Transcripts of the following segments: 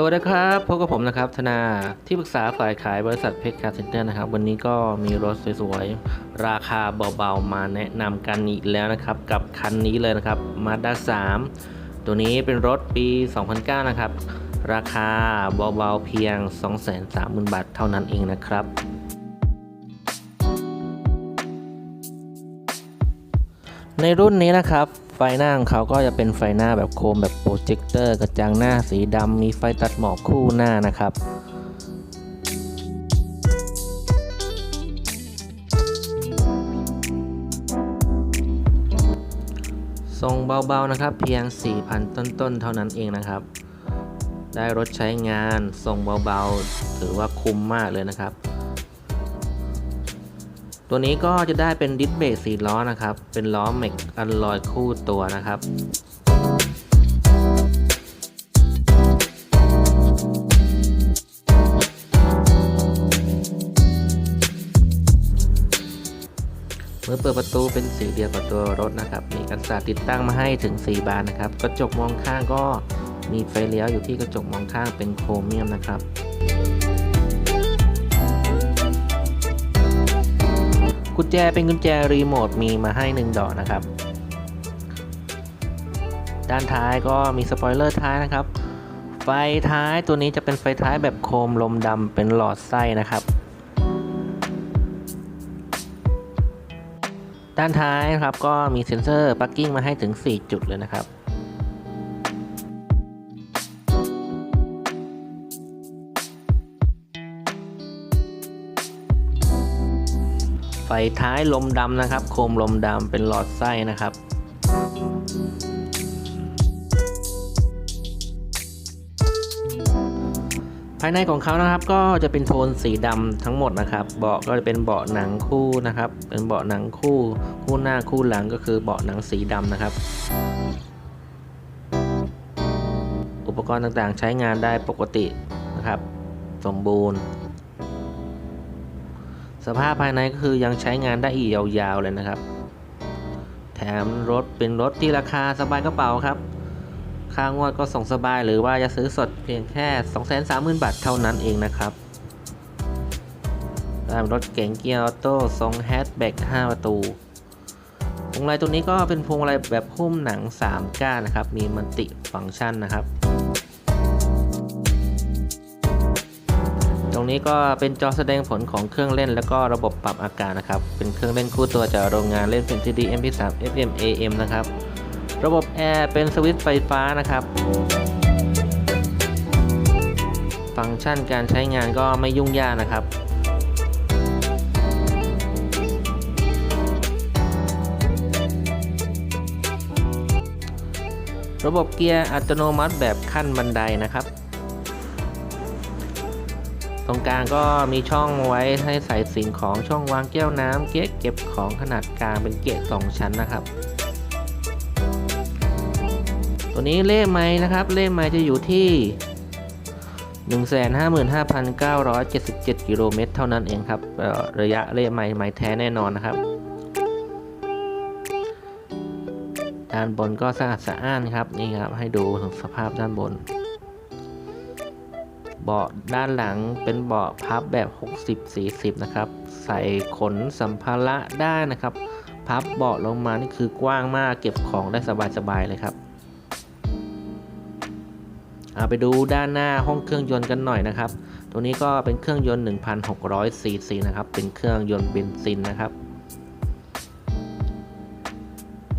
สวัสดีครับพบกับผมนะครับธนาที่ปรึกษาฝ่ายขายบริษัทเพชรคาร์เซ็นเตอร์นะครับ วันนี้ก็มีรถสวยๆ ราคาเบาๆ มาแนะนำกันอีกแล้วนะครับ กับคันนี้เลยนะครับ Mazda 3 ตัวนี้เป็นรถปี 2009 นะครับ ราคาเบาๆ เพียง 230,000 บาทเท่านั้นเองนะครับ ในรุ่นนี้นะครับ ไฟหน้าของเขาก็จะเป็นไฟหน้าแบบโคมแบบโปรเจคเตอร์กระจังหน้าสีดำมีไฟตัดหมอกคู่หน้านะครับทรงเบาๆนะครับเพียง 4,000 ต้นๆ เท่านั้นเองนะครับ ได้รถใช้งานทรงเบาๆ ถือว่าคุ้มมากเลยนะครับ ตัวนี้ก็จะได้เป็นดิสเบรกสีล้อนะครับ เป็นล้อเมกอันลอยคู่ตัวนะครับเมื่อเปิดประตูเป็นสีเดียวกับตัวรถนะครับ มีกันศาสตร์ติดตั้งมาให้ถึง 4 บานนะครับ กระจกมองข้างก็มีไฟเลี้ยวอยู่ที่กระจกมองข้างเป็นโครเมียมนะครับ กุญแจเป็นกุญแจรีโมทมีมาให้ 1 ดอกนะครับ ด้านท้ายก็มีสปอยเลอร์ท้ายนะครับ ไฟท้ายตัวนี้จะเป็นไฟท้ายแบบโคมลมดำเป็นหลอดไส้นะครับ ด้านท้ายนะครับก็มีเซ็นเซอร์ปักกิ้งมาให้ถึง 4 จุดเลยนะครับ ไฟท้ายลมดำนะครับ โคมลมดำเป็นหลอดไส้นะครับ ภายในของเขานะครับก็จะเป็นโทนสีดำทั้งหมดนะครับ เบาะก็จะเป็นเบาะหนังคู่นะครับ เป็นเบาะหนังคู่ คู่หน้าคู่หลังก็คือเบาะหนังสีดำนะครับ อุปกรณ์ต่างๆใช้งานได้ปกตินะครับ สมบูรณ์ สภาพภายในก็คือยังใช้งานได้อีกยาวๆเลยนะครับ แถมรถเป็นรถที่ราคาสบายกระเป๋าครับ ค่างวดก็ส่งสบายหรือว่าจะซื้อสดเพียงแค่ 230,000 บาทเท่านั้นเองนะครับตามรถเก๋งเกียร์ออโต้ทรงแฮชแบ็ก5ประตูพวงมาลัยตัวนี้ก็เป็นพวงมาลัยแบบหุ้มหนัง 3 ก้านนะครับ มีมัลติฟังก์ชันนะครับ นี้ก็เป็นจอแสดงผลของเครื่องเล่น แล้วก็ระบบปรับอากาศนะครับ เป็นเครื่องเล่นคู่ตัวจากโรงงานเล่นเป็น CD MP3 FM AM นะครับ ระบบแอร์เป็นสวิตช์ไฟฟ้านะครับ ฟังก์ชันการใช้งานก็ไม่ยุ่งยากนะครับระบบเกียร์อัตโนมัติแบบขั้นบันไดนะครับ ตรงกลางก็มีช่องไว้ให้ใส่สิ่งของช่องวางแก้วน้ำเก๊กเก็บของขนาดกลางเป็นเก๊ะ2ชั้นนะครับ ตัวนี้เล่ไม้นะครับ เล่ไม้จะอยู่ที่ 155,977กิโลเมตรเท่านั้นเองครับระยะเล่ไม้ไม้แท้แน่นอนนะครับด้านบนก็สะอาดสะอ้านครับนี่ครับให้ดูสภาพด้านบน เบาะด้านหลังเป็นเบาะพับแบบ 60-40 นะครับ ใส่ขนสัมภาระได้นะครับ พับเบาะลงมานี่คือกว้างมากเก็บของได้สบายๆเลยครับเอาไปดูด้านหน้าห้องเครื่องยนต์กันหน่อยนะครับ ตัวนี้ก็เป็นเครื่องยนต์ 1,600 ซีซีนะครับ เป็นเครื่องยนต์เบนซินนะครับ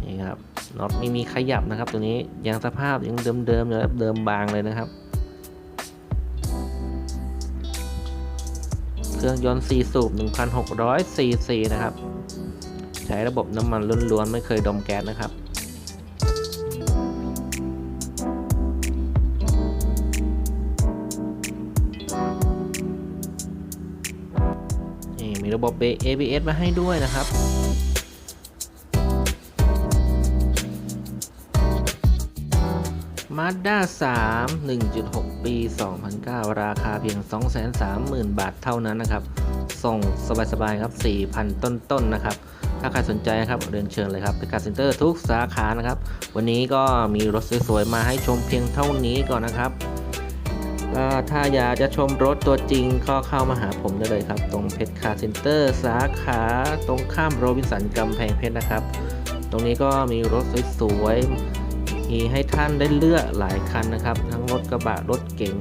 นี่ครับน็อตไม่มีขยับนะครับ ตัวนี้ยังสภาพยังเดิมๆเลยครับเดิมบางเลยนะครับ เครื่องยนต์ 4 สูบ 1,600 ซีซีนะครับ ใช้ระบบน้ำมันล้วนๆ ไม่เคยดมแก๊สนะครับนี่มีระบบ ABS มาให้ด้วยนะครับ Mazda 3 1.6 ปี 2009 ราคาเพียง 230,000 บาทเท่านั้นนะครับ ส่งสบายๆครับ 4,000 ต้นๆนนะครับ ถ้าใครสนใจครับเรียนเชิญเลยครับเป็นการเซ็นเตอร์ทุกสาขานะครับ วันนี้ก็มีรถสวยๆ มาให้ชมเพียงเท่านี้ก่อนนะครับก็ถ้าอยากจะชมรถตัวจริงก็เข้ามาหาผมได้เลยครับ ตรงเพชรคาร์เซ็นเตอร์สาขาตรงข้ามโรบินสันกำแพงเพชรนะครับ ตรงนี้ก็มีรถสวยๆ มีให้ท่านได้เลือกหลายคันนะครับ ทั้งรถกระบะรถเก๋ง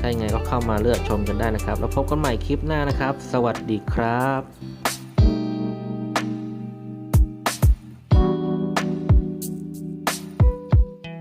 ถ้ายังไงก็เข้ามาเลือกชมกันได้นะครับ แล้วพบกันใหม่คลิปหน้านะครับ สวัสดีครับ